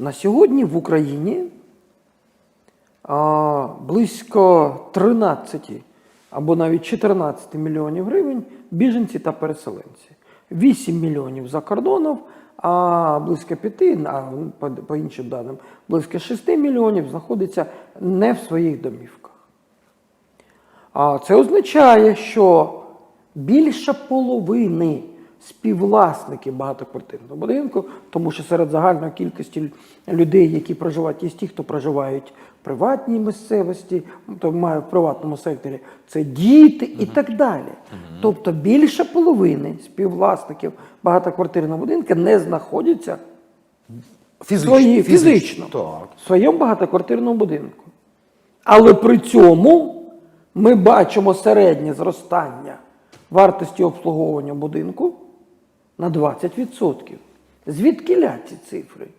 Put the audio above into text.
На сьогодні в Україні близько 13 або навіть 14 мільйонів гривень біженці та переселенці. 8 мільйонів за кордоном, а близько 5, а по іншим даним, близько 6 мільйонів знаходиться не в своїх домівках. А це означає, що більше половини співвласників багатоквартирного будинку, тому що серед загальної кількості людей, які проживають, є ті, хто проживають в приватній місцевості, то має в приватному секторі, це діти і так далі. Тобто більше половини співвласників багатоквартирного будинку не знаходяться Фізично. свої, фізично, Так. в своєму багатоквартирному будинку. Але при цьому ми бачимо середнє зростання вартості обслуговування будинку на 20%. Звідки ці цифри?